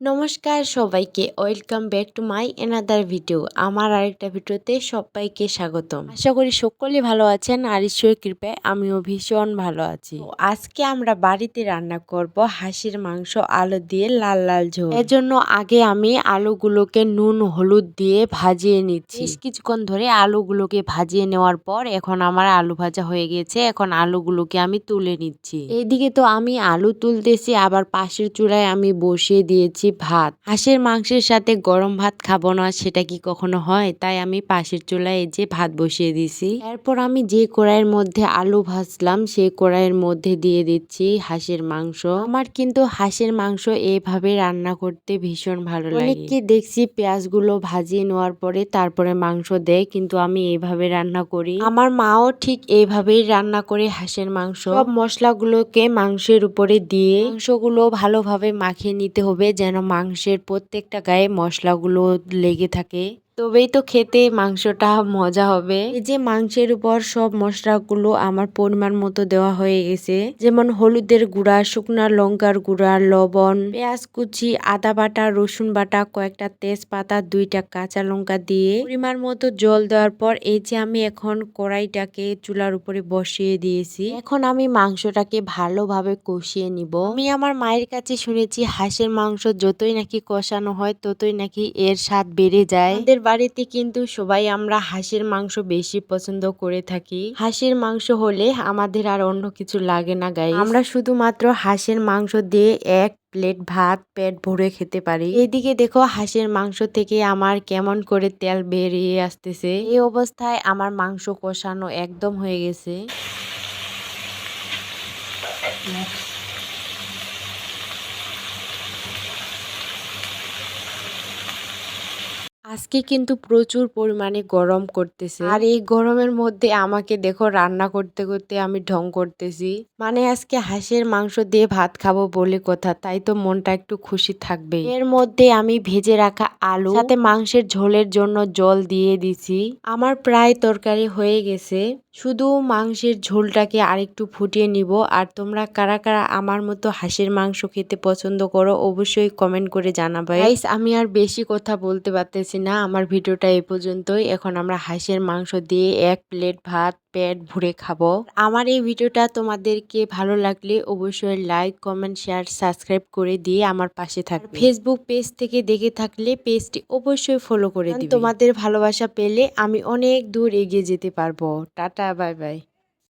নমস্কার সবাইকে, welcome back to my another video. আমার আরেকটা ভিডিওতে সবাইকে স্বাগতম। আশা করি সকলে ভালো আছেন আর ঈশ্বরের কৃপায় আমিও ভীষণ ভালো আছি। আজকে আমরা বাড়িতে রান্না করব হাঁসির মাংস, আলু দিয়ে লাল লাল ঝোল। এজন্য আগে আমি আলুগুলোকে নুন, হলুদ দিয়ে ভাজিয়ে নিচ্ছি। বেশ কিছুক্ষণ ধরে আলুগুলোকে ভাজিয়ে নেওয়ার পর এখন আমার আলু ভাজা হয়ে গেছে। এখন আলুগুলোকে আমি তুলে নিচ্ছি। এইদিকে তো আমি আলু তুলতেছি, আবার পাশের চুলায় আমি বসিয়ে দিয়েছি ভাত। হাঁসের মাংসের সাথে গরম ভাত খাব না, সেটা কি কখনো হয়? তাই আমি পাশের চুলায় যে ভাত বসিয়ে দিছি এরপর আমি যে কড়াইয়ের মধ্যে আলু ভাজলাম, সেই কড়াইয়ের মধ্যে দিয়ে দিচ্ছি হাঁসের মাংস। আমার কিন্তু হাঁসের মাংস এইভাবে রান্না করতে ভীষণ ভালো লাগে। অনেককে দেখছি পেঁয়াজগুলো ভাজিয়ে নেওয়ার পরে তারপরে মাংস দেয়, কিন্তু আমি এইভাবে রান্না করি। আমার মাও ঠিক এইভাবেই রান্না করে হাঁসের মাংস। সব মশলাগুলোকে মাংসের উপরে দিয়ে মাংসগুলো ভালোভাবে মাখিয়ে নিতে হবে যেন মাংসের প্রত্যেকটা গায়ে মশলাগুলো লেগে থাকে। তবেই তো খেতে মাংসটা মজা হবে। এই যে মাংসের উপর সব মশলাগুলো আমার পরিমাণ মতো দেওয়া হয়ে গেছে, যেমন হলুদের গুঁড়া, শুকনা লঙ্কার গুঁড়া, লবণ, পেঁয়াজ কুচি, আদা বাটা, রসুন বাটা, কয়েকটা তেজপাতা, দুইটা কাঁচা লঙ্কা দিয়ে পরিমাণ মতো জল দেওয়ার পর এই যে আমি এখন কড়াইটাকে চুলার উপরে বসিয়ে দিয়েছি। এখন আমি মাংসটাকে ভালোভাবে কষিয়ে নিব। আমি আমার মায়ের কাছে শুনেছি, হাঁসের মাংস যতই নাকি কষানো হয়, ততই নাকি এর স্বাদ বেড়ে যায়। বাড়িতে কিন্তু সবাই আমরা হাঁসের মাংস বেশি পছন্দ করে থাকি। হাঁসের মাংস হলে আমাদের আর অন্য কিছু লাগে না গাই আমরা শুধুমাত্র হাঁসের মাংস দিয়ে এক প্লেট ভাত পেট ভরে খেতে পারি। এদিকে দেখো হাঁসের মাংস থেকে আমার কেমন করে তেল বেরিয়ে আসতেছে। এই অবস্থায় আমার মাংস কষানো একদম হয়ে গেছে। আজকে কিন্তু প্রচুর পরিমাণে গরম করতেছে। আর এই গরমের মধ্যে আমাকে দেখো রান্না করতে করতে আমি ঢং করতেছি। মানে আজকে হাঁসের মাংস দিয়ে ভাত খাব বলে কথা, তাই তো মনটা একটু খুশি থাকবে। এর মধ্যে আমি ভেজে রাখা আলু, সাথে মাংসের ঝোলের জন্য জল দিয়ে দিছি। আমার প্রায় তরকারি হয়ে গেছে। শুধু মাংসের ঝোলটাকে আরেকটু ফুটিয়ে নিব। আর তোমরা কারা কারা আমার মতো হাঁসের মাংস খেতে পছন্দ করো অবশ্যই কমেন্ট করে জানাবে। গাইস আমি আর বেশি কথা বলতে পারতেছি না। আমার ভিডিওটা এ পর্যন্তই। এখন আমরা হাঁসের মাংস দিয়ে এক প্লেট ভাত পেট ভরে খাব। আমার এই ভিডিওটা তোমাদেরকে ভালো লাগলে অবশ্যই লাইক কমেন্ট শেয়ার সাবস্ক্রাইব করে দিয়ে আমার পাশে থাকবে। ফেসবুক পেজ থেকে দেখে থাকলে পেজটি অবশ্যই ফলো করে দিবে। তোমাদের ভালোবাসা পেলে আমি অনেক দূর এগিয়ে যেতে পারব। Tata bye bye